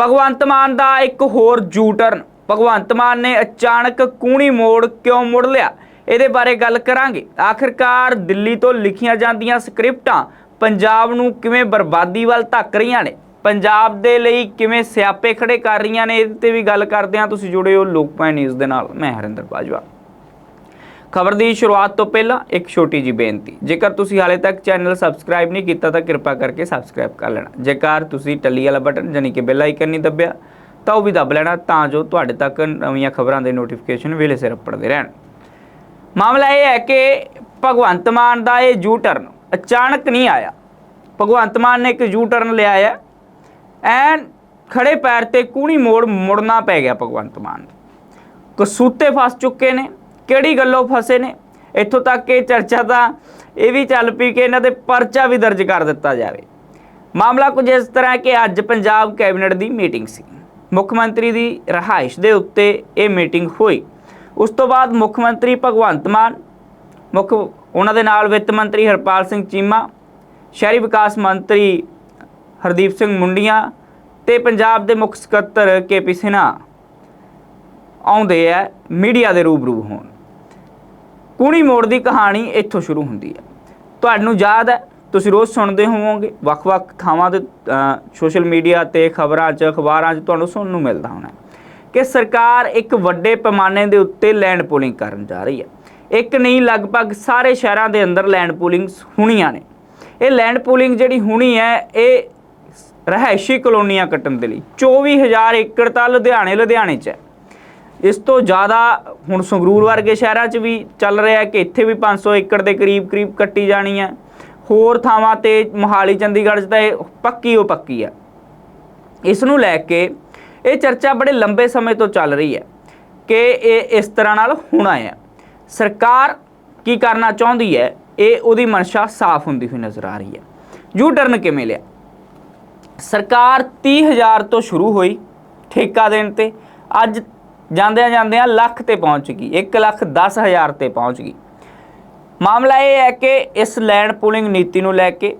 ਭਗਵੰਤ ਮਾਨ ਦਾ ਇੱਕ ਹੋਰ ਜੂ ਟਰਨ ਭਗਵੰਤ ਮਾਨ ਨੇ ਅਚਾਨਕ ਕੂਣੀ ਮੋੜ ਕਿਉਂ ਮੁੜ ਲਿਆ? ਇਹਦੇ ਬਾਰੇ ਗੱਲ ਕਰਾਂਗੇ। ਆਖਿਰਕਾਰ ਦਿੱਲੀ ਤੋਂ ਲਿਖੀਆਂ ਜਾਂਦੀਆਂ ਸਕ੍ਰਿਪਟਾਂ ਪੰਜਾਬ ਨੂੰ ਕਿਵੇਂ ਬਰਬਾਦੀ ਵੱਲ ਧੱਕ ਰਹੀਆਂ ਨੇ? ਪੰਜਾਬ ਦੇ ਲਈ ਕਿਵੇਂ ਸਿਆਪੇ ਖੜੇ ਕਰ ਰਹੀਆਂ ਨੇ? ਇਹਦੇ ਤੇ ਵੀ ਗੱਲ ਕਰਦੇ ਹਾਂ। ਤੁਸੀਂ ਜੁੜੇ ਹੋ ਲੋਕਪਾਲ ਨਿਊਜ਼ ਦੇ ਨਾਲ। ਮੈਂ ਹਰਿੰਦਰ ਬਾਜਵਾ। ਖਬਰ ਦੀ ਸ਼ੁਰੂਆਤ ਤੋਂ ਪਹਿਲਾਂ ਇੱਕ ਛੋਟੀ ਜੀ ਬੇਨਤੀ, ਜੇਕਰ ਤੁਸੀਂ ਹਾਲੇ ਤੱਕ ਚੈਨਲ ਸਬਸਕ੍ਰਾਈਬ ਨਹੀਂ ਕੀਤਾ ਤਾਂ ਕਿਰਪਾ ਕਰਕੇ ਸਬਸਕ੍ਰਾਈਬ ਕਰ ਲੈਣਾ। ਜੇਕਰ ਤੁਸੀਂ ਟੱਲੀ ਵਾਲਾ ਬਟਨ ਯਾਨੀ ਕਿ ਬੈਲ ਆਈਕਨ ਨਹੀਂ ਦੱਬਿਆ, ਤਾਂ ਉਹ ਵੀ ਦੱਬ ਲੈਣਾ ਤਾਂ ਜੋ ਤੁਹਾਡੇ ਤੱਕ ਨਵੀਆਂ ਖਬਰਾਂ ਦੇ ਨੋਟੀਫਿਕੇਸ਼ਨ ਵੇਲੇ ਸਿਰ ਪੜਦੇ ਰਹਿਣ। ਮਾਮਲਾ ਇਹ ਹੈ ਕਿ ਭਗਵੰਤ ਮਾਨ ਦਾ ਇਹ ਯੂ ਟਰਨ ਅਚਾਨਕ ਨਹੀਂ ਆਇਆ। ਭਗਵੰਤ ਮਾਨ ਨੇ ਇੱਕ ਯੂ ਟਰਨ ਲਿਆ ਹੈ ਐਨ ਖੜੇ ਪੈਰ ਤੇ ਕੂਣੀ ਮੋੜ ਮੁੜਨਾ ਪੈ ਗਿਆ ਭਗਵੰਤ ਮਾਨ ਕਸੂਤੇ ਫਸ ਚੁੱਕੇ ਨੇ। ਕਿਹੜੀ ਗੱਲੋਂ ਫਸੇ ਨੇ? ਇੱਥੋਂ ਤੱਕ ਕਿ ਚਰਚਾ ਤਾਂ ਇਹ ਵੀ ਚੱਲ ਪਈ ਕਿ ਇਹਨਾਂ ਦੇ ਪਰਚਾ ਵੀ ਦਰਜ ਕਰ ਦਿੱਤਾ ਜਾਵੇ। ਮਾਮਲਾ ਕੁਝ ਇਸ ਤਰ੍ਹਾਂ ਕਿ ਅੱਜ ਪੰਜਾਬ ਕੈਬਨਿਟ ਦੀ ਮੀਟਿੰਗ ਸੀ। ਮੁੱਖ ਮੰਤਰੀ ਦੀ ਰਹਾਇਸ਼ ਦੇ ਉੱਤੇ ਇਹ ਮੀਟਿੰਗ ਹੋਈ। ਉਸ ਤੋਂ ਬਾਅਦ ਮੁੱਖ ਮੰਤਰੀ ਭਗਵੰਤ ਮਾਨ, ਮੁੱਖ ਉਹਨਾਂ ਦੇ ਨਾਲ ਵਿੱਤ ਮੰਤਰੀ ਹਰਪਾਲ ਸਿੰਘ ਚੀਮਾ, ਸ਼ਹਿਰੀ ਵਿਕਾਸ ਮੰਤਰੀ ਹਰਦੀਪ ਸਿੰਘ ਮੁੰਡੀਆਂ ਤੇ ਪੰਜਾਬ ਦੇ ਮੁੱਖ ਸਕੱਤਰ ਕੇਪੀ ਸਿਨਹਾ ਆਉਂਦੇ ਆ ਮੀਡੀਆ ਦੇ ਰੂਬਰੂ ਹੋਣ। ਕੂਣੀ ਮੋੜ ਦੀ ਕਹਾਣੀ ਇੱਥੋਂ ਸ਼ੁਰੂ ਹੁੰਦੀ ਹੈ। ਤੁਹਾਨੂੰ ਯਾਦ ਹੈ, ਤੁਸੀਂ ਰੋਜ਼ ਸੁਣਦੇ ਹੋਵੋਗੇ, ਵੱਖ-ਵੱਖ ਥਾਵਾਂ ਤੇ ਸੋਸ਼ਲ ਮੀਡੀਆ ਤੇ, ਖਬਰਾਂ 'ਚ, ਅਖਬਾਰਾਂ 'ਚ ਤੁਹਾਨੂੰ ਸੁਣਨ ਨੂੰ ਮਿਲਦਾ ਹੋਣਾ ਕਿ ਸਰਕਾਰ ਇੱਕ ਵੱਡੇ ਪੈਮਾਨੇ ਦੇ ਉੱਤੇ ਲੈਂਡ ਪੂਲਿੰਗ ਕਰਨ ਜਾ ਰਹੀ ਹੈ। ਇੱਕ ਨਹੀਂ, ਲਗਭਗ ਸਾਰੇ ਸ਼ਹਿਰਾਂ ਦੇ ਅੰਦਰ ਲੈਂਡ ਪੂਲਿੰਗਸ ਹੋਣੀਆਂ ਨੇ। ਇਹ ਲੈਂਡ ਪੂਲਿੰਗ ਜਿਹੜੀ ਹੋਣੀ ਹੈ, ਇਹ ਰਹਿائشੀ ਕਲੋਨੀਆਂ ਕੱਟਣ ਦੇ ਲਈ 24000 ਏਕੜ ਤਾਂ ਲੁਧਿਆਣੇ ਲੁਧਿਆਣੇ 'ਚ ਹੈ। ਇਸ ਤੋਂ ਜ਼ਿਆਦਾ ਹੁਣ ਸੰਗਰੂਰ ਵਰਗੇ ਸ਼ਹਿਰਾਂ 'ਚ ਵੀ ਚੱਲ ਰਿਹਾ ਕਿ ਇੱਥੇ ਵੀ 500 ਏਕੜ ਦੇ ਕਰੀਬ ਕਰੀਬ ਕੱਟੀ ਜਾਣੀ ਹੈ। ਹੋਰ ਥਾਵਾਂ ਤੇ ਮੋਹਾਲੀ, ਚੰਡੀਗੜ੍ਹ 'ਚ ਤਾਂ ਇਹ ਪੱਕੀ ਉਹ ਪੱਕੀ ਹੈ। ਇਸ ਨੂੰ ਲੈ ਕੇ ਇਹ ਚਰਚਾ ਬੜੇ ਲੰਬੇ ਸਮੇਂ ਤੋਂ ਚੱਲ ਰਹੀ ਹੈ ਕਿ ਇਹ ਇਸ ਤਰ੍ਹਾਂ ਨਾਲ ਹੋਣਾ ਹੈ ਸਰਕਾਰ ਕੀ ਕਰਨਾ ਚਾਹੁੰਦੀ ਹੈ? ਇਹ ਉਹਦੀ ਮਨਸ਼ਾ ਸਾਫ਼ ਹੁੰਦੀ ਹੋਈ ਨਜ਼ਰ ਆ ਰਹੀ ਹੈ। ਯੂ ਟਰਨ ਕਿਵੇਂ ਲਿਆ? ਸਰਕਾਰ 30000 ਤੋਂ ਸ਼ੁਰੂ ਹੋਈ ਠੇਕਾ ਦੇਣ ਤੇ। ਅੱਜ ਜਾਂਦਿਆਂ ਜਾਂਦਿਆਂ ਲੱਖ ਤੇ ਪਹੁੰਚ ਗਈ 1 ਲੱਖ 10000 ਤੇ ਪਹੁੰਚ ਗਈ। ਮਾਮਲਾ ਇਹ ਹੈ ਕਿ ਇਸ ਲੈਂਡ ਪੂਲਿੰਗ ਨੀਤੀ ਨੂੰ ਲੈ ਕੇ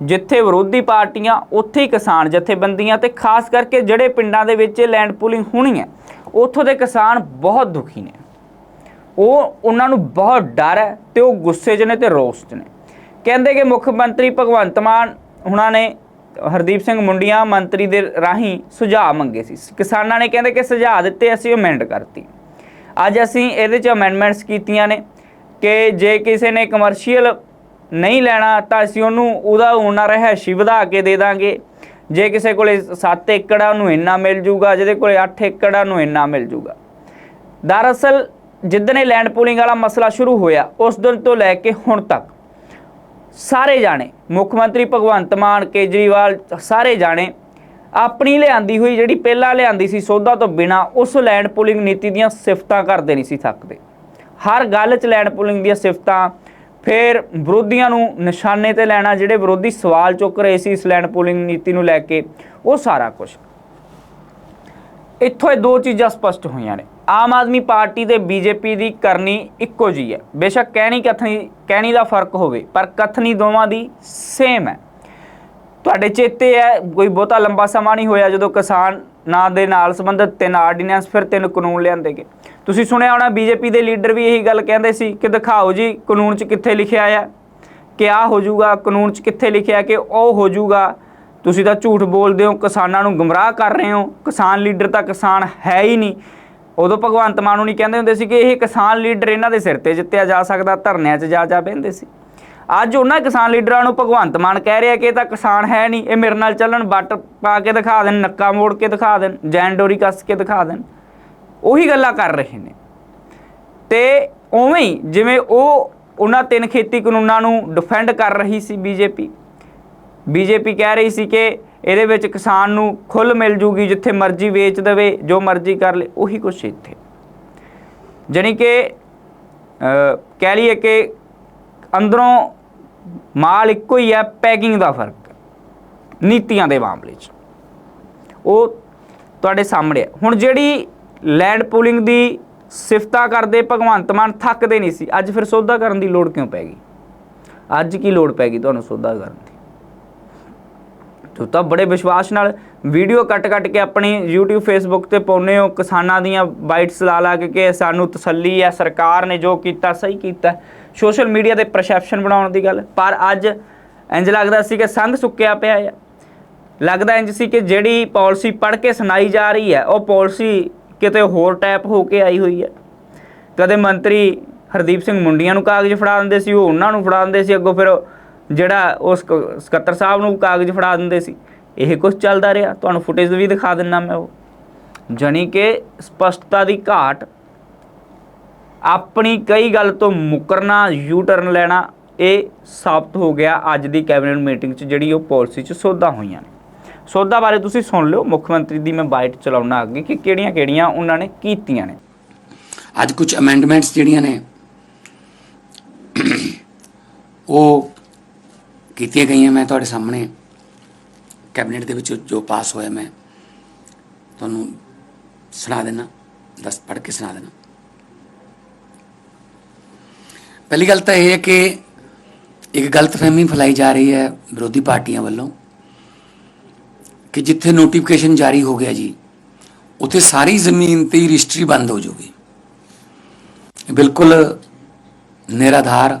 ਜਿੱਥੇ ਵਿਰੋਧੀ ਪਾਰਟੀਆਂ, ਉੱਥੇ ਹੀ ਕਿਸਾਨ ਜਥੇਬੰਦੀਆਂ ਤੇ ਖਾਸ ਕਰਕੇ ਜਿਹੜੇ ਪਿੰਡਾਂ ਦੇ ਵਿੱਚ ਇਹ ਲੈਂਡ ਪੂਲਿੰਗ ਹੋਣੀ ਹੈ, ਉੱਥੋਂ ਦੇ ਕਿਸਾਨ ਬਹੁਤ ਦੁਖੀ ਨੇ। ਉਹ, ਉਹਨਾਂ ਨੂੰ ਬਹੁਤ ਡਰ ਹੈ ਤੇ ਉਹ ਗੁੱਸੇ 'ਚ ਨੇ ਤੇ ਰੋਸ 'ਚ ਨੇ। ਕਹਿੰਦੇ ਕਿ ਮੁੱਖ ਮੰਤਰੀ ਭਗਵੰਤ ਮਾਨ, ਉਹਨਾਂ ਨੇ ਹਰਦੀਪ ਸਿੰਘ ਮੁੰਡੀਆਂ ਮੰਤਰੀ ਦੇ ਰਾਹੀਂ ਸੁਝਾਅ ਮੰਗੇ ਸੀ। ਕਿਸਾਨਾਂ ਨੇ ਕਹਿੰਦੇ ਕਿ ਸੁਝਾਅ ਦਿੱਤੇ, ਅਸੀਂ ਅਮੈਂਡ ਕਰਤੀ। ਅੱਜ ਅਸੀਂ ਇਹਦੇ 'ਚ ਅਮੈਂਡਮੈਂਟਸ ਕੀਤੀਆਂ ਨੇ ਕਿ ਜੇ ਕਿਸੇ ਨੇ ਕਮਰਸ਼ੀਅਲ ਨਹੀਂ ਲੈਣਾ, ਤਾਂ ਅਸੀਂ ਉਹਨੂੰ, ਉਹਦਾ ਉਹਨਾਂ ਰਹਿਸ਼ੀ ਵਧਾ ਕੇ ਦੇ ਦਾਂਗੇ। ਜੇ ਕਿਸੇ ਕੋਲੇ 7 ਏਕੜਾ ਨੂੰ ਇੰਨਾ ਮਿਲ ਜੂਗਾ। ਜਿਹਦੇ ਕੋਲੇ 8 ਏਕੜਾ ਨੂੰ ਇੰਨਾ ਮਿਲ ਜੂਗਾ। ਦਰਅਸਲ ਜਿੱਦਨੇ ਲੈਂਡ ਪੂਲਿੰਗ ਵਾਲਾ ਮਸਲਾ ਸ਼ੁਰੂ ਹੋਇਆ, ਉਸ ਦਿਨ ਤੋਂ ਲੈ ਕੇ ਹੁਣ ਤੱਕ ਸਾਰੇ ਜਾਣੇ, ਮੁੱਖ ਮੰਤਰੀ ਭਗਵੰਤ ਮਾਨ, ਕੇਜਰੀਵਾਲ, ਸਾਰੇ ਜਾਣੇ ਆਪਣੀ ਲਿਆਂਦੀ ਹੋਈ ਜਿਹੜੀ ਪਹਿਲਾਂ ਲਿਆਂਦੀ ਸੀ ਸੌਦਾ ਤੋਂ ਬਿਨਾ, ਉਸ ਲੈਂਡ ਪੂਲਿੰਗ ਨੀਤੀ ਦੀਆਂ ਸਿਫਤਾਂ ਕਰਦੇ ਨਹੀਂ ਸੀ ਥੱਕਦੇ। ਹਰ ਗੱਲ 'ਚ ਲੈਂਡ ਪੂਲਿੰਗ ਦੀਆਂ ਸਿਫਤਾਂ, ਫਿਰ ਵਿਰੋਧੀਆਂ ਨੂੰ ਨਿਸ਼ਾਨੇ ਤੇ ਲੈਣਾ, ਜਿਹੜੇ ਵਿਰੋਧੀ ਸਵਾਲ ਚੁੱਕ ਰਹੇ ਸੀ ਇਸ ਲੈਂਡ ਪੂਲਿੰਗ ਨੀਤੀ ਨੂੰ ਲੈ ਕੇ, ਉਹ ਸਾਰਾ ਕੁਝ ਇੱਥੋਂ ਇਹ ਦੋ ਚੀਜ਼ਾਂ ਸਪਸ਼ਟ ਹੋਈਆਂ ਨੇ। ਆਮ ਆਦਮੀ ਪਾਰਟੀ ਤੇ ਬੀਜੇਪੀ ਦੀ ਕਰਨੀ ਇੱਕੋ ਜੀ ਹੈ। ਬੇਸ਼ੱਕ ਕਹਿਣੀ ਕਥਨੀ, ਕਹਿਣੀ ਦਾ ਫ਼ਰਕ ਹੋਵੇ, ਪਰ ਕਥਨੀ ਦੋਵਾਂ ਦੀ ਸੇਮ ਹੈ। ਤੁਹਾਡੇ ਚੇਤੇ ਹੈ, ਕੋਈ ਬਹੁਤਾ ਲੰਬਾ ਸਮਾਂ ਨਹੀਂ ਹੋਇਆ ਜਦੋਂ ਕਿਸਾਨ ਨਾਂ ਦੇ ਨਾਲ ਸੰਬੰਧਿਤ ਤਿੰਨ ਆਰਡੀਨੈਂਸ ਫਿਰ ਤਿੰਨ ਕਾਨੂੰਨ ਲਿਆਂਦੇ ਗਏ। ਤੁਸੀਂ ਸੁਣਿਆ ਹੋਣਾ, ਬੀਜੇਪੀ ਦੇ ਲੀਡਰ ਵੀ ਇਹੀ ਗੱਲ ਕਹਿੰਦੇ ਸੀ ਕਿ ਦਿਖਾਓ ਜੀ ਕਾਨੂੰਨ 'ਚ ਕਿੱਥੇ ਲਿਖਿਆ ਆ, ਕਿ ਆ ਹੋ ਜਾਊਗਾ, ਕਾਨੂੰਨ 'ਚ ਕਿੱਥੇ ਲਿਖਿਆ ਕਿ ਉਹ ਹੋ ਜਾਊਗਾ। ਤੁਸੀਂ ਤਾਂ ਝੂਠ ਬੋਲਦੇ ਹੋ, ਕਿਸਾਨਾਂ ਨੂੰ ਗੁੰਮਰਾਹ ਕਰ ਰਹੇ ਹੋ। ਕਿਸਾਨ ਲੀਡਰ ਤਾਂ ਕਿਸਾਨ ਹੈ ਹੀ ਨਹੀਂ। ਉਦੋਂ ਭਗਵੰਤ ਮਾਨ ਨੂੰ ਨਹੀਂ ਕਹਿੰਦੇ ਹੁੰਦੇ ਸੀ ਕਿ ਇਹ ਕਿਸਾਨ ਲੀਡਰ ਇਹਨਾਂ ਦੇ ਸਿਰ ਤੇ ਜਿੱਤਿਆ ਜਾ ਸਕਦਾ, ਧਰਨਿਆਂ 'ਚ ਜਾ ਜਾ ਬਹਿੰਦੇ ਸੀ। ਅੱਜ ਉਹਨਾਂ ਕਿਸਾਨ ਲੀਡਰਾਂ ਨੂੰ ਭਗਵੰਤ ਮਾਨ ਕਹਿ ਰਿਹਾ ਕਿ ਇਹ ਤਾਂ ਕਿਸਾਨ ਹੈ ਨਹੀਂ, ਇਹ ਮੇਰੇ ਨਾਲ ਚੱਲਣ ਬੱਟ ਪਾ ਕੇ ਦਿਖਾ ਦੇਣ, ਨੱਕਾ ਮੋੜ ਕੇ ਦਿਖਾ ਦੇਣ, ਜੈਨ ਡੋਰੀ ਕੱਸ ਕੇ ਦਿਖਾ ਦੇਣ। ਉਹੀ ਗੱਲਾਂ ਕਰ ਰਹੇ ਨੇ। ਤੇ ਉਵੇਂ ਹੀ ਜਿਵੇਂ ਉਹ ਉਹਨਾਂ ਤਿੰਨ ਖੇਤੀ ਕਾਨੂੰਨਾਂ ਨੂੰ ਡਿਫੈਂਡ ਕਰ ਰਹੀ ਸੀ ਬੀਜੇਪੀ ਬੀਜੇਪੀ ਕਹਿ ਰਹੀ ਸੀ ਕਿ ਇਹਦੇ ਵਿੱਚ ਕਿਸਾਨ ਨੂੰ ਖੁੱਲ ਮਿਲ ਜੂਗੀ, ਜਿੱਥੇ ਮਰਜ਼ੀ ਵੇਚ ਦੇਵੇ, ਜੋ ਮਰਜ਼ੀ ਕਰ ਲੇ, ਉਹੀ ਕੁਛ ਇੱਥੇ। ਜਾਣੀ ਕਿ ਕਹਿ ਲਈਏ ਕਿ ਅੰਦਰੋਂ ਮਾਲ ਇੱਕੋ ਹੀ ਹੈ, ਪੈਕਿੰਗ ਦਾ ਫ਼ਰਕ। ਨੀਤੀਆਂ ਦੇ ਮਾਮਲੇ 'ਚ। ਉਹ ਤੁਹਾਡੇ ਸਾਹਮਣੇ ਹੈ ਹੁਣ ਜਿਹੜੀ ਲੈਂਡ ਪੂਲਿੰਗ ਦੀ ਸਿਫਤਾਂ ਕਰਦੇ, ਭਗਵੰਤ ਮਾਨ ਥੱਕਦੇ ਨਹੀਂ ਸੀ। ਅੱਜ ਫਿਰ ਸੌਦਾ ਕਰਨ ਦੀ ਲੋੜ ਕਿਉਂ ਪੈ ਗਈ? ਅੱਜ ਕੀ ਲੋੜ ਪੈ ਗਈ ਤੁਹਾਨੂੰ ਸੌਦਾ ਕਰਨ ਦੀ? ਤੂੰ ਤਾਂ ਬੜੇ ਵਿਸ਼ਵਾਸ ਨਾਲ ਵੀਡੀਓ ਕੱਟ-ਕੱਟ ਕੇ ਆਪਣੀ YouTube, Facebook ਤੇ ਪਾਉਨੇ ਹੋ। ਕਿਸਾਨਾਂ ਦੀਆਂ ਬਾਈਟਸ ਲਾ ਲਾ ਕੇ ਕਿ ਸਾਨੂੰ ਤਸੱਲੀ ਹੈ, ਸਰਕਾਰ ਨੇ ਜੋ ਕੀਤਾ, ਸਹੀ ਕੀਤਾ। ਸੋਸ਼ਲ ਮੀਡੀਆ ਤੇ ਪਰਸੈਪਸ਼ਨ ਬਣਾਉਣ ਦੀ ਗੱਲ। ਪਰ ਅੱਜ ਇੰਜ ਲੱਗਦਾ ਸੀ ਕਿ ਸੰਗ ਸੁੱਕਿਆ ਪਿਆ ਹੈ ਲੱਗਦਾ ਇੰਜ ਸੀ ਕਿ ਜਿਹੜੀ ਪਾਲਿਸੀ ਪੜ੍ਹ ਕੇ ਸੁਣਾਈ ਜਾ ਰਹੀ ਹੈ, ਉਹ ਪਾਲਿਸੀ ਕਿਤੇ ਹੋਰ ਟੈਪ ਹੋ ਕੇ ਆਈ ਹੋਈ ਹੈ। ਕਦੇ ਮੰਤਰੀ ਹਰਦੀਪ ਸਿੰਘ ਮੁੰਡੀਆਂ ਨੂੰ ਕਾਗਜ਼ ਫੜਾ ਦਿੰਦੇ ਸੀ, ਉਹ ਉਹਨਾਂ ਨੂੰ ਫੜਾ ਦਿੰਦੇ ਸੀ, ਅੱਗੋਂ ਫਿਰ ਜਿਹੜਾ ਉਸ ਕ- ਸਕੱਤਰ ਸਾਹਿਬ ਨੂੰ ਕਾਗਜ਼ ਫੜਾ ਦਿੰਦੇ ਸੀ। ਇਹ ਕੁਝ ਚੱਲਦਾ ਰਿਹਾ। ਤੁਹਾਨੂੰ ਫੁਟੇਜ ਵੀ ਦਿਖਾ ਦਿੰਨਾ ਮੈਂ ਉਹ। ਜਾਣੀ ਕਿ ਸਪਸ਼ਟਤਾ ਦੀ ਘਾਟ, ਆਪਣੀ ਕਈ ਗੱਲ ਤੋਂ ਮੁਕਰਨਾ ਯੂ ਟਰਨ ਲੈਣਾ, ਇਹ ਸਾਬਤ ਹੋ ਗਿਆ ਅੱਜ ਦੀ ਕੈਬਨਿਟ ਮੀਟਿੰਗ 'ਚ, ਜਿਹੜੀ ਉਹ ਪਾਲਿਸੀ 'ਚ ਸੋਧਾਂ ਹੋਈਆਂ ਨੇ। ਸੋਧਾਂ ਬਾਰੇ ਤੁਸੀਂ ਸੁਣ ਲਿਓ। ਮੁੱਖ ਮੰਤਰੀ ਦੀ ਮੈਂ ਬਾਈਟ ਚਲਾਉਣਾ ਅੱਗੇ ਕਿ ਕਿਹੜੀਆਂ-ਕਿਹੜੀਆਂ ਉਹਨਾਂ ਨੇ ਕੀਤੀਆਂ ਨੇ। ਅੱਜ ਕੁਝ ਅਮੈਂਡਮੈਂਟਸ ਜਿਹੜੀਆਂ ਨੇ, ਉਹ ਕੀਤੀਆਂ ਗਈਆਂ ਮੈਂ ਤੁਹਾਡੇ ਸਾਹਮਣੇ। ਕੈਬਨਿਟ ਦੇ ਵਿੱਚ ਜੋ ਪਾਸ ਹੋਇਆ ਮੈਂ, ਤੁਹਾਨੂੰ ਸੁਣਾ ਦੇਣਾ ਦੱਸ, ਪੜ੍ਹ ਕੇ ਸੁਣਾ ਦੇਣਾ ਪਹਿਲੀ ਗੱਲ ਤਾਂ ਇਹ ਹੈ ਕਿ ਇੱਕ ਗਲਤਫਹਿਮੀ ਫੈਲਾਈ ਜਾ ਰਹੀ ਹੈ ਵਿਰੋਧੀ ਪਾਰਟੀਆਂ ਵੱਲੋਂ ਕਿ ਜਿੱਥੇ ਨੋਟੀਫਿਕੇਸ਼ਨ ਜਾਰੀ ਹੋ ਗਿਆ ਜੀ, ਉੱਥੇ ਸਾਰੀ ਜ਼ਮੀਨ ਤੇ ਰਜਿਸਟਰੀ ਬੰਦ ਹੋ ਜਾਊਗੀ। ਬਿਲਕੁਲ ਨਿਰਾਧਾਰ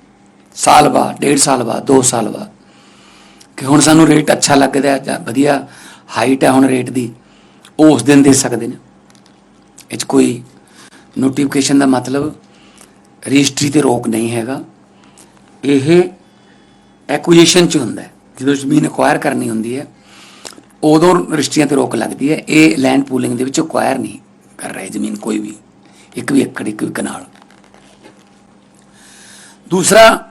ਸਾਲ ਬਾਅਦ, ਡੇਢ ਸਾਲ ਬਾਅਦ 2 ਸਾਲ ਬਾਅਦ। ਕਿ ਹੁਣ ਸਾਨੂੰ ਰੇਟ ਅੱਛਾ ਲੱਗਦਾ ਹੈ ਜਾਂ ਵਧੀਆ ਹਾਈਟ ਹੈ ਹੁਣ ਰੇਟ ਦੀ, ਉਹ ਉਸ ਦਿਨ ਦੇ ਸਕਦੇ ਨੇ। ਇਹ 'ਚ ਕੋਈ ਨੋਟੀਫਿਕੇਸ਼ਨ ਦਾ ਮਤਲਬ ਰਜਿਸਟਰੀ ਤੇ ਰੋਕ ਨਹੀਂ ਹੈਗਾ। ਇਹ ਐਕੁਜੀਸ਼ਨ ਚ ਹੁੰਦਾ ਹੈ। ਜਦੋਂ ਜ਼ਮੀਨ ਅਕਵਾਇਰ ਕਰਨੀ ਹੁੰਦੀ ਹੈ, ਉਦੋਂ ਰਜਿਸਟਰੀਆਂ ਤੇ ਰੋਕ ਲੱਗਦੀ ਹੈ। ਇਹ ਲੈਂਡ ਪੂਲਿੰਗ ਦੇ ਵਿੱਚ ਅਕਵਾਇਰ ਨਹੀਂ ਕਰ ਰਹੇ ਜ਼ਮੀਨ ਕੋਈ ਵੀ, ਇੱਕ ਵੀ ਏਕੜ, ਇੱਕ ਵੀ ਕਨਾਲ। ਦੂਸਰਾ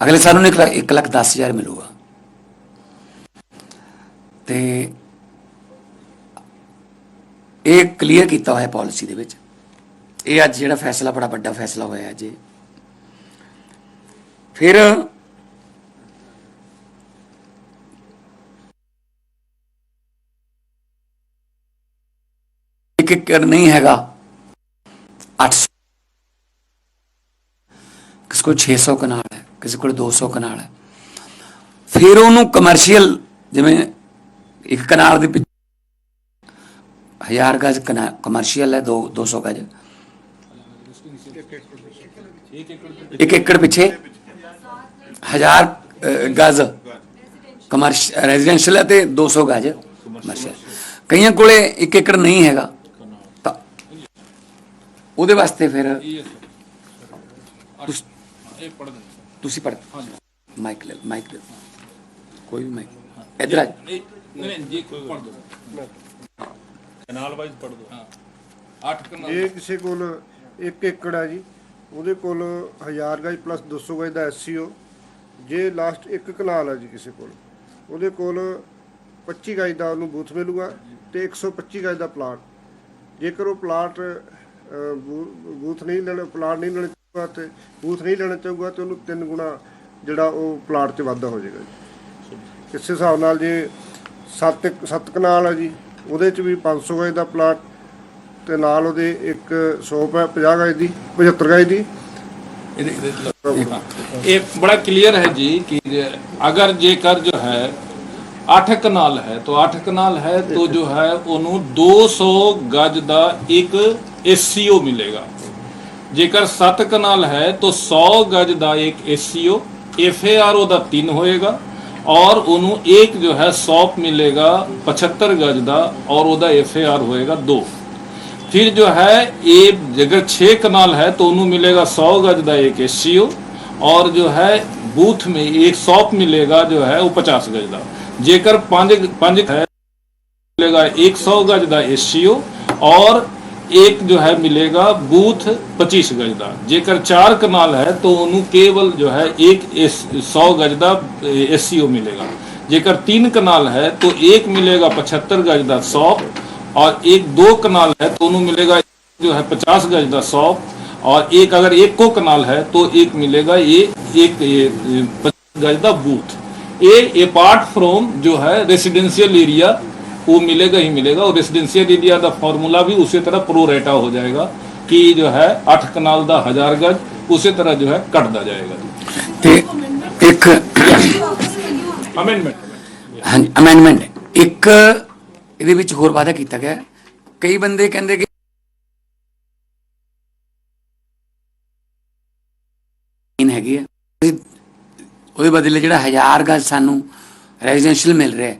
ਅਗਲੇ ਸਾਲ ਨੂੰ 1 ਲੱਖ 10 ਹਜ਼ਾਰ ਮਿਲੂਗਾ। ਤੇ ਇਹ ਕਲੀਅਰ ਕੀਤਾ ਹੋਇਆ ਪਾਲਿਸੀ ਦੇ ਵਿੱਚ। ਇਹ ਅੱਜ ਜਿਹੜਾ ਫੈਸਲਾ, ਬੜਾ ਵੱਡਾ ਫੈਸਲਾ ਹੋਇਆ ਅੱਜ ਫਿਰ ਇੱਕ ਏਕੜ ਨਹੀਂ ਹੈਗਾ। 800 ਕਿਸ ਕੋਲ 600 ਕਨਾਲ ਹੈ। ਕਿਸੇ ਕੋਲ 200 ਕਨਾਲ ਹੈ। ਫਿਰ ਉਹਨੂੰ ਕਮਰਸ਼ੀਅਲ ਜਿਵੇਂ ਇੱਕ ਕਨਾਲ ਦੇ ਪਿੱਛੇ 1000 ਗਜ ਕਮਰਸ਼ੀਅਲ ਹੈ 2 200 ਗਜ। ਇੱਕ ਏਕੜ ਪਿੱਛੇ 1000 ਗਜ। ਕਮਰਸ਼ ਰੈਜ਼ੀਡੈਂਸ਼ੀਅਲ ਹੈ ਤੇ 200 ਗਜ ਕਮਰਸ਼ੀਅਲ ਕਈਆਂ ਕੋਲੇ ਇੱਕ ਏਕੜ ਨਹੀਂ ਹੈਗਾ। ਤਾਂ ਉਹਦੇ ਵਾਸਤੇ ਫਿਰ ਇਹ ਪੜ ਦੇ ਤੁਸੀਂ ਪੜ ਮਾਈਕ ਲੈ ਮਾਈਕ ਦੇ ਕੋਈ ਵੀ ਮਾਈਕ ਇਧਰ ਆ ਇਹ ਨਹੀਂ ਨਹੀਂ ਜੀ ਪੜ ਦੋ ਕਨਾਲ ਵਾਈਜ਼ ਪੜ ਦੋ ਹਾਂ 8 ਕਨਾਲ ਜੇ ਕਿਸੇ ਕੋਲ 1 ਏਕੜ ਹੈ ਜੀ ਉਹਦੇ ਕੋਲ 1000 ਗਜ ਪਲੱਸ 200 ਗਜ ਦਾ ਐਸਸੀਓ ਜੇ ਲਾਸਟ ਇੱਕ ਕਨਾਲ ਹੈ ਜੀ ਕਿਸੇ ਕੋਲ ਉਹਦੇ ਕੋਲ 25 ਗਜ ਦਾ ਉਹਨੂੰ ਬੂਥ ਮਿਲੂਗਾ ਤੇ 125 ਗਜ ਦਾ ਪਲਾਟ ਜੇਕਰ ਉਹ ਪਲਾਟ ਬੂਥ ਨਹੀਂ ਲੈਣਾ ਪਲਾਟ ਨਹੀਂ ਲੈਣਾ ਤੇ ਬੂਥ ਨਹੀਂ ਲੈਣਾ ਚਾਹੂਗਾ ਤੇ ਉਹਨੂੰ ਤਿੰਨ ਗੁਣਾ ਜਿਹੜਾ ਉਹ ਪਲਾਟ 'ਚ ਵਾਧਾ ਹੋ ਜਾਏਗਾ ਜੀ ਇਸੇ ਹਿਸਾਬ ਨਾਲ ਜੇ 7 7 ਕਨਾਲ ਹੈ ਜੀ ਉਹਦੇ 'ਚ ਵੀ 500 ਗਜ ਦਾ ਪਲਾਟ ਤੇ ਨਾਲ ਉਹਦੇ ਇੱਕ 100 ਪੈ 50 ਗਜ ਦੀ 75 ਗਜ ਦੀ ये बड़ा क्लियर है जी कि अगर जेकर जो है ਅੱਠ ਕਨਾਲ ਹੈ तो ਅੱਠ ਕਨਾਲ ਹੈ तो जो है ਉਹਨੂੰ 200 ਗਜ ਦਾ ਇੱਕ ਐਸਸੀਓ ਮਿਲੇਗਾ ਜੇਕਰ 7 ਕਨਾਲ ਹੈ तो 100 ਗਜ ਦਾ ਇੱਕ ਐਸਸੀਓ ਐਫਏਆਰ ਉਹਦਾ 3 ਹੋਏਗਾ ਔਰ ਉਹਨੂੰ ਇੱਕ ਜੋ ਹੈ 100 ਮਿਲੇਗਾ 75 ਗਜ ਦਾ ਔਰ ਉਹਦਾ ਐਫਏਆਰ ਹੋਏਗਾ 2 फिर जो है ये जगह छह कनाल है तो उन्हें मिलेगा सौ गज का एक एस और जो है बूथ में एक सौप मिलेगा जो है वो पचास गज का जेकर पांच पांच है मिलेगा एक सौ गज का एस और एक जो है मिलेगा बूथ पच्चीस गज का जेकर चार कनाल है तो उन्हें केवल जो है एक सौ गज का एस मिलेगा जेकर तीन कनाल है तो एक मिलेगा पचहत्तर गज का सौ और एक दो कनाल है तो उन्हें मिलेगा जो है पचास गज का सौ और एक अगर एक को कनाल है तो एक मिलेगा ये एक ये, ये, पचास गज का बूथ ये अपार्ट फ्रॉम जो है रेसिडेंशियल एरिया वो मिलेगा ही मिलेगा और रेसिडेंशियल एरिया का फॉर्मूला भी उसी तरह प्रो रेटा हो जाएगा कि जो है अठ कनाल का हजार गज उसी तरह जो है कटता जाएगा ਤੇ ਇੱਕ अमेंडमेंट ਹਾਂਜੀ ਅਮੈਂਡਮੈਂਟ ਇੱਕ ਇਹਦੇ ਵਿੱਚ ਹੋਰ ਵਾਅਦਾ ਕੀਤਾ ਗਿਆ ਹੈ। ਕਈ ਬੰਦੇ ਕਹਿੰਦੇ ਕਿ ਇਨ ਹੈਗੀ ਹੈ ਅਸੀਂ ਉਹਦੇ ਬਦਲੇ ਜਿਹੜਾ 1000 ਗਜ ਸਾਨੂੰ ਰੈਜ਼ੀਡੈਂਸ਼ੀਅਲ ਮਿਲ ਰਿਹਾ ਹੈ,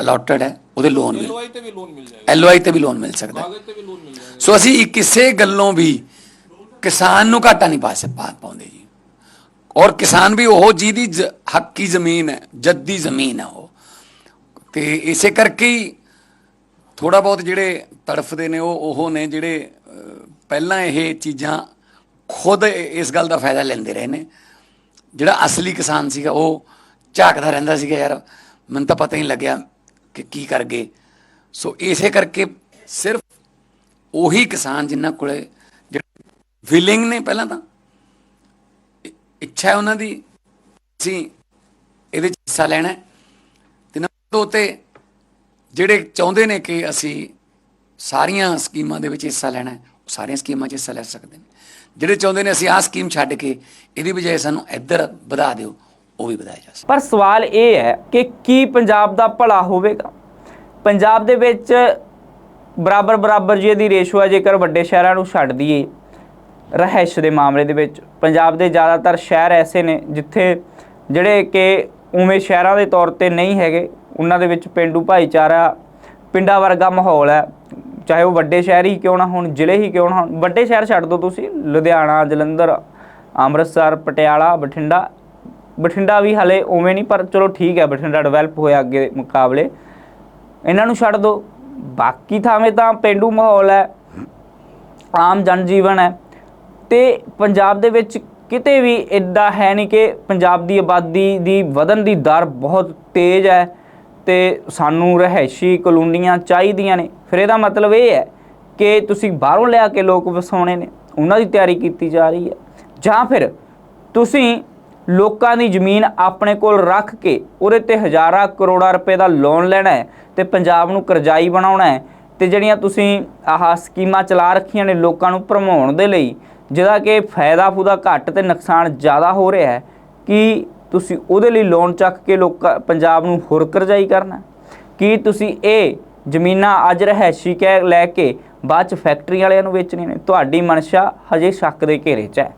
ਅਲੋਟਡ ਹੈ ਉਹਦੇ ਲੋਨ ਮਿਲ ਐਲਓਆਈ ਤੇ ਵੀ ਲੋਨ ਤੇ ਵੀ ਲੋਨ ਮਿਲ ਸਕਦਾ। ਸੋ ਅਸੀਂ ਕਿਸੇ ਗੱਲੋਂ ਵੀ ਕਿਸਾਨ ਨੂੰ ਘਾਟਾ ਨਹੀਂ ਪਾ ਸਕ- ਪਾਉਂਦੇ ਜੀ। ਔਰ ਕਿਸਾਨ ਵੀ ਉਹ ਜਿਹਦੀ ਜ- ਹੱਕ ਦੀ ਜ਼ਮੀਨ ਹੈ ਜੱਦੀ ਜ਼ਮੀਨ ਹੈ ਉਹ। ਤੇ ਇਸੇ ਕਰਕੇ ਹੀ ਥੋੜਾ ਬਹੁਤ ਜਿਹੜੇ ਤੜਫਦੇ ਨੇ ਉਹ ਉਹ ਨੇ ਜਿਹੜੇ ਪਹਿਲਾਂ ਇਹ ਚੀਜ਼ਾਂ ਖੁਦ ਇਸ ਗੱਲ ਦਾ ਫਾਇਦਾ ਲੈਂਦੇ ਰਹੇ ਨੇ। ਜਿਹੜਾ ਅਸਲੀ ਕਿਸਾਨ ਸੀਗਾ ਉਹ ਝਾਕਦਾ ਰਹਿੰਦਾ ਸੀਗਾ ਯਾਰ ਮੈਨੂੰ ਤਾਂ ਪਤਾ ਹੀ ਲੱਗਿਆ ਕਿ ਕੀ ਕਰ ਗਏ? ਸੋ ਇਸੇ ਕਰਕੇ ਸਿਰਫ ਉਹੀ ਕਿਸਾਨ ਜਿਨ੍ਹਾਂ ਕੋਲੇ ਜਿਹੜੇ ਵਿਲਿੰਗ ਨੇ ਪਹਿਲਾਂ ਤਾਂ ਇੱਛਾ ਹੈ ਉਹਨਾਂ ਦੀ, ਅਸੀਂ ਇਹਦੇ ਚ ਹਿੱਸਾ ਲੈਣਾ ਹੈ। ਤੇ ਨੰਬਰ ਦੋ ਤੇ ਜਿਹੜੇ ਚਾਹੁੰਦੇ ਨੇ ਕਿ ਅਸੀਂ ਸਾਰੀਆਂ ਸਕੀਮਾਂ ਦੇ ਵਿੱਚ ਹਿੱਸਾ ਲੈਣਾ ਹੈ, ਉਹ ਸਾਰੀਆਂ ਸਕੀਮਾਂ 'ਚ ਹਿੱਸਾ ਲੈ ਸਕਦੇ ਨੇ। ਜਿਹੜੇ ਚਾਹੁੰਦੇ ਨੇ ਅਸੀਂ ਆਹ ਸਕੀਮ ਛੱਡ ਕੇ, ਇਹਦੀ ਬਜਾਏ ਸਾਨੂੰ ਇੱਧਰ ਵਧਾ ਦਿਓ। ਉਹ ਵੀ ਵਧਾਇਆ ਜਾ ਸਕਦਾ। ਪਰ ਸਵਾਲ ਇਹ ਹੈ ਕਿ ਕੀ ਪੰਜਾਬ ਦਾ ਭਲਾ ਹੋਵੇਗਾ? ਪੰਜਾਬ ਦੇ ਵਿੱਚ ਬਰਾਬਰ ਬਰਾਬਰ ਜੇ ਦੀ ਰੇਸ਼ੋ ਹੈ ਜੇਕਰ ਵੱਡੇ ਸ਼ਹਿਰਾਂ ਨੂੰ ਛੱਡ ਦਈਏ ਰਹਿਸ਼ ਦੇ ਮਾਮਲੇ ਦੇ ਵਿੱਚ, ਪੰਜਾਬ ਦੇ ਜ਼ਿਆਦਾਤਰ ਸ਼ਹਿਰ ਐਸੇ ਨੇ ਜਿੱਥੇ ਜਿਹੜੇ ਕਿ ਉਵੇਂ ਸ਼ਹਿਰਾਂ ਦੇ ਤੌਰ ਤੇ ਨਹੀਂ ਹੈਗੇ, ਉਹਨਾਂ ਦੇ ਵਿੱਚ ਪਿੰਡੂ ਭਾਈਚਾਰਾ, ਪਿੰਡਾਂ ਵਰਗਾ ਮਾਹੌਲ ਹੈ। ਚਾਹੇ ਉਹ ਵੱਡੇ ਸ਼ਹਿਰ ਹੀ ਕਿਉਂ ਨਾ ਹੋਣ, ਜ਼ਿਲ੍ਹੇ ਹੀ ਕਿਉਂ ਨਾ ਹੋਣ, ਵੱਡੇ ਸ਼ਹਿਰ ਛੱਡ ਦਿਓ ਤੁਸੀਂ, ਲੁਧਿਆਣਾ, ਜਲੰਧਰ, ਅੰਮ੍ਰਿਤਸਰ, ਪਟਿਆਲਾ, ਬਠਿੰਡਾ ਬਠਿੰਡਾ ਵੀ ਹਲੇ ਉਵੇਂ ਨਹੀਂ, ਪਰ ਚਲੋ ਠੀਕ ਹੈ, ਬਠਿੰਡਾ ਡਿਵੈਲਪ ਹੋਇਆ ਅੱਗੇ ਦੇ ਮੁਕਾਬਲੇ। ਇਹਨਾਂ ਨੂੰ ਛੱਡ ਦਿਓ ਬਾਕੀ ਥਾਵੇਂ ਤਾਂ ਪਿੰਡੂ ਮਾਹੌਲ ਹੈ, ਆਮ ਜਨ ਜੀਵਨ ਹੈ। ਤੇ ਪੰਜਾਬ ਦੇ ਵਿੱਚ ਕਿਤੇ ਵੀ ਇਦਾਂ ਹੈ ਨਹੀਂ ਕਿ ਪੰਜਾਬ ਦੀ ਆਬਾਦੀ ਦੀ ਵਧਣ ਦੀ ਦਰ ਬਹੁਤ ਤੇਜ਼ ਹੈ ਤੇ ਸਾਨੂੰ ਰਹਿਸ਼ੀ ਕਲੋਨੀਆਂ ਚਾਹੀਦੀਆਂ ਨੇ। ਫਿਰ ਇਹਦਾ ਮਤਲਬ ਇਹ ਹੈ ਕਿ ਤੁਸੀਂ ਬਾਹਰੋਂ ਲਿਆ ਕੇ ਲੋਕ ਵਸਾਉਣੇ ਨੇ, ਉਹਨਾਂ ਦੀ ਤਿਆਰੀ ਕੀਤੀ ਜਾ ਰਹੀ ਹੈ। ਜਾਂ ਫਿਰ ਤੁਸੀਂ ਲੋਕਾਂ ਦੀ ਜ਼ਮੀਨ ਆਪਣੇ ਕੋਲ ਰੱਖ ਕੇ ਉਹਦੇ ਤੇ ਹਜ਼ਾਰਾਂ ਕਰੋੜਾਂ ਰੁਪਏ ਦਾ ਲੋਨ ਲੈਣਾ ਹੈ ਤੇ ਪੰਜਾਬ ਨੂੰ ਕਰਜ਼ਾਈ ਬਣਾਉਣਾ ਹੈ ਤੇ ਜਿਹੜੀਆਂ ਤੁਸੀਂ ਆਹ ਸਕੀਮਾਂ ਚਲਾ ਰੱਖੀਆਂ ਨੇ ਲੋਕਾਂ ਨੂੰ ਭਰਮਾਉਣ ਦੇ ਲਈ, ਜਿਹਦਾ ਕਿ ਫਾਇਦਾ ਫੂਦਾ ਘੱਟ ਤੇ ਨੁਕਸਾਨ ਜ਼ਿਆਦਾ ਹੋ ਰਿਹਾ ਹੈ, ਕਿ ਤੁਸੀਂ ਉਹਦੇ ਲਈ ਲੋਨ ਚੱਕ ਕੇ ਲੋਕਾਂ, ਪੰਜਾਬ ਨੂੰ ਹੋਰ ਕਰਜ਼ਾਈ ਕਰਨਾ? ਕੀ ਤੁਸੀਂ ਇਹ ਜ਼ਮੀਨਾਂ ਅੱਜ ਰਹਿਸ਼ੀ ਕਹਿ, ਲੈ ਕੇ ਬਾਅਦ ਚ ਫੈਕਟਰੀ ਵਾਲਿਆਂ ਨੂੰ ਵੇਚਣੀ ਨੇ? ਤੁਹਾਡੀ ਮਨਸ਼ਾ ਹਜੇ ਸ਼ੱਕ ਦੇ ਘੇਰੇ 'ਚ ਹੈ।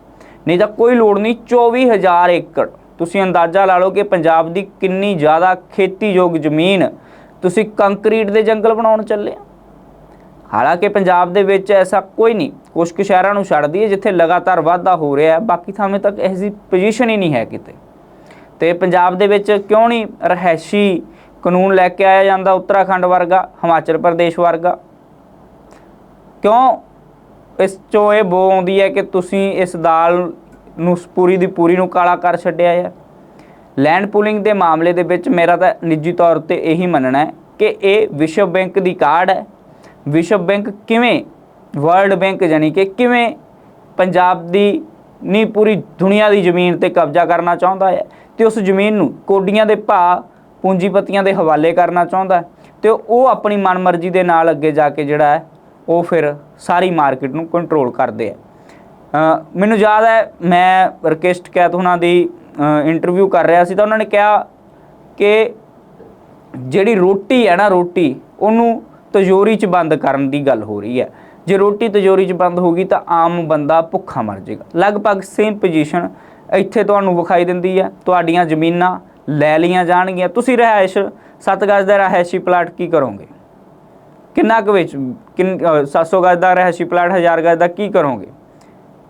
ਨਹੀਂ ਤਾਂ ਕੋਈ ਲੋੜ ਨਹੀਂ 24000 ਏਕੜ। ਤੁਸੀਂ ਅੰਦਾਜ਼ਾ ਲਾ ਲਓ ਕਿ ਪੰਜਾਬ ਦੀ ਕਿੰਨੀ ਜ਼ਿਆਦਾ ਖੇਤੀਯੋਗ ਜ਼ਮੀਨ ਤੁਸੀਂ ਕੰਕਰੀਟ ਦੇ ਜੰਗਲ ਬਣਾਉਣ ਚੱਲੇ ਆ। ਹਾਲਾਂਕਿ ਪੰਜਾਬ ਦੇ ਵਿੱਚ ਐਸਾ ਕੋਈ ਨਹੀਂ ਕੁਝ ਕੁ ਸ਼ਹਿਰਾਂ ਨੂੰ ਛੱਡਦੀ ਹੈ ਜਿੱਥੇ ਲਗਾਤਾਰ ਵਾਧਾ ਹੋ ਰਿਹਾ ਹੈ, ਬਾਕੀ ਥਾਵੇਂ ਤੱਕ ਐਸੀ ਪੋਜੀਸ਼ਨ ਹੀ ਨਹੀਂ ਹੈ ਕਿਤੇ। ਤੇ ਪੰਜਾਬ ਦੇ ਵਿੱਚ ਕਿਉਂ ਨਹੀਂ ਰਹਿਸ਼ੀ ਕਾਨੂੰਨ ਲੈ ਕੇ ਆਇਆ ਜਾਂਦਾ ਉੱਤਰਾਖੰਡ ਵਰਗਾ, ਹਿਮਾਚਲ ਪ੍ਰਦੇਸ਼ ਵਰਗਾ? ਕਿਉਂ ਇਸ ਚੋਂ ਇਹ ਬੋ ਆਉਂਦੀ ਹੈ ਕਿ ਤੁਸੀਂ ਇਸ ਦਾਲ ਨੂੰ ਪੂਰੀ ਦੀ ਪੂਰੀ ਨੂੰ ਕਾਲਾ ਕਰ ਛੱਡਿਆ ਹੈ। ਲੈਂਡ ਪੂਲਿੰਗ ਦੇ ਮਾਮਲੇ ਦੇ ਵਿੱਚ ਮੇਰਾ ਤਾਂ ਨਿੱਜੀ ਤੌਰ ਤੇ ਇਹੀ ਮੰਨਣਾ ਹੈ ਕਿ ਇਹ ਵਿਸ਼ਵ ਬੈਂਕ ਦੀ ਕਾਰਡ ਹੈ। ਵਿਸ਼ਵ ਬੈਂਕ ਕਿਵੇਂ ਵਰਲਡ ਬੈਂਕ ਜਾਨੀ ਕਿ ਕਿਵੇਂ ਪੰਜਾਬ ਦੀ ਨਹੀਂ ਪੂਰੀ ਦੁਨੀਆ ਦੀ ਜ਼ਮੀਨ ਤੇ ਕਬਜ਼ਾ ਕਰਨਾ ਚਾਹੁੰਦਾ ਹੈ ਤੇ ਉਸ ਜ਼ਮੀਨ ਨੂੰ ਕੋਡੀਆਂ ਦੇ ਭਾਅ, ਪੂੰਜੀਪਤੀਆਂ ਦੇ ਹਵਾਲੇ ਕਰਨਾ ਚਾਹੁੰਦਾ ਹੈ ਤੇ ਉਹ ਆਪਣੀ ਮਨਮਰਜ਼ੀ ਦੇ ਨਾਲ ਅੱਗੇ ਜਾ ਕੇ ਜਿਹੜਾ ਹੈ ਉਹ ਫਿਰ ਸਾਰੀ ਮਾਰਕੀਟ ਨੂੰ ਕੰਟਰੋਲ ਕਰਦੇ ਆ। ਮੈਨੂੰ ਯਾਦ ਹੈ, ਮੈਂ ਰਕੇਸ਼ਟ ਕੈਤ ਉਹਨਾਂ ਦੀ ਇੰਟਰਵਿਊ ਕਰ ਰਿਹਾ ਸੀ ਤਾਂ ਉਹਨਾਂ ਨੇ ਕਿਹਾ ਕਿ ਜਿਹੜੀ ਰੋਟੀ ਹੈ ਨਾ ਰੋਟੀ, ਉਹਨੂੰ ਤਜੋਰੀ 'ਚ ਬੰਦ ਕਰਨ ਦੀ ਗੱਲ ਹੋ ਰਹੀ ਹੈ। ਜੇ ਰੋਟੀ ਤਜੋਰੀ 'ਚ ਬੰਦ ਹੋ ਗਈ ਤਾਂ ਆਮ ਬੰਦਾ ਭੁੱਖਾ ਮਰ ਜਾਏਗਾ ਲਗਭਗ ਸੇਮ ਪੋਜੀਸ਼ਨ ਇੱਥੇ ਤੁਹਾਨੂੰ ਵਿਖਾਈ ਦਿੰਦੀ ਹੈ। ਤੁਹਾਡੀਆਂ ਜ਼ਮੀਨਾਂ ਲੈ ਲਈਆਂ ਜਾਣਗੀਆਂ। ਤੁਸੀਂ ਰਹਿائش 7 ਦਾ ਰਹਿائشੀ ਪਲਾਟ ਕੀ ਕਰੋਗੇ? ਕਿੰਨਾ ਕੁ ਵੇਚ, ਕਿੰਨ 700 ਗਜ ਦਾ ਰਹਿਸ਼ੀ ਪਲਾਟ 1000 ਗਜ ਦਾ ਕੀ ਕਰੋਗੇ?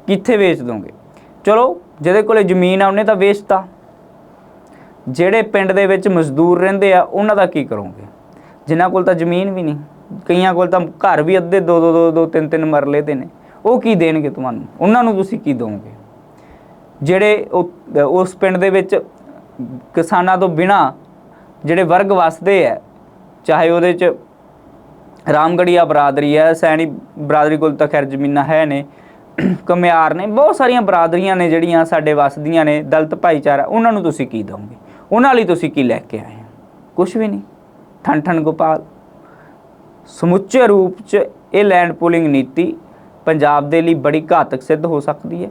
ਕਿੱਥੇ ਵੇਚ ਦੋਗੇ? ਚਲੋ, ਜਿਹਦੇ ਕੋਲੇ ਜ਼ਮੀਨ ਆ, ਉਹਨੇ ਤਾਂ ਵੇਚਤਾ। ਜਿਹੜੇ ਪਿੰਡ ਦੇ ਵਿੱਚ ਮਜ਼ਦੂਰ ਰਹਿੰਦੇ ਆ, ਉਹਨਾਂ ਦਾ ਕੀ ਕਰੋਗੇ? ਜਿਨ੍ਹਾਂ ਕੋਲ ਤਾਂ ਜ਼ਮੀਨ ਵੀ ਨਹੀਂ, ਕਈਆਂ ਕੋਲ ਤਾਂ ਘਰ ਵੀ ਅੱਧੇ ਦੋ ਦੋ ਦੋ ਦੋ, ਤਿੰਨ ਤਿੰਨ ਮਰਲੇ ਦੇ ਨੇ। ਉਹ ਕੀ ਦੇਣਗੇ ਤੁਹਾਨੂੰ? ਉਹਨਾਂ ਨੂੰ ਤੁਸੀਂ ਕੀ ਦੋਗੇ? ਜਿਹੜੇ ਉਸ ਪਿੰਡ ਦੇ ਵਿੱਚ ਕਿਸਾਨਾਂ ਤੋਂ ਬਿਨਾ ਜਿਹੜੇ ਵਰਗ ਵਸਦੇ ਆ, ਚਾਹੇ ਉਹਦੇ 'ਚ ਰਾਮਗੜੀਆ ਬਰਾਦਰੀ ਹੈ, ਸੈਣੀ ਬਰਾਦਰੀ ਕੋਲ ਤਾਂ ਖੈਰ ਜ਼ਮੀਨਾਂ ਹੈ ਨੇ ਕਮਿਆਰ ਨੇ, ਬਹੁਤ ਸਾਰੀਆਂ ਬਰਾਦਰੀਆਂ ਨੇ ਜਿਹੜੀਆਂ ਸਾਡੇ ਵਸਦੀਆਂ ਨੇ, ਦਲਤ ਭਾਈਚਾਰਾ, ਉਹਨਾਂ ਨੂੰ ਤੁਸੀਂ ਕੀ ਦੋਗੇ? ਉਹਨਾਂ ਲਈ ਤੁਸੀਂ ਕੀ ਲੈ ਕੇ ਆਏ ਹੋ? ਕੁਝ ਵੀ ਨਹੀਂ। ਠਨ ਠਨ ਗੋਪਾਲ। ਸਮੁੱਚੇ ਰੂਪ 'ਚ ਇਹ ਲੈਂਡ ਪੂਲਿੰਗ ਨੀਤੀ ਪੰਜਾਬ ਦੇ ਲਈ ਬੜੀ ਘਾਤਕ ਸਿੱਧ ਹੋ ਸਕਦੀ ਹੈ।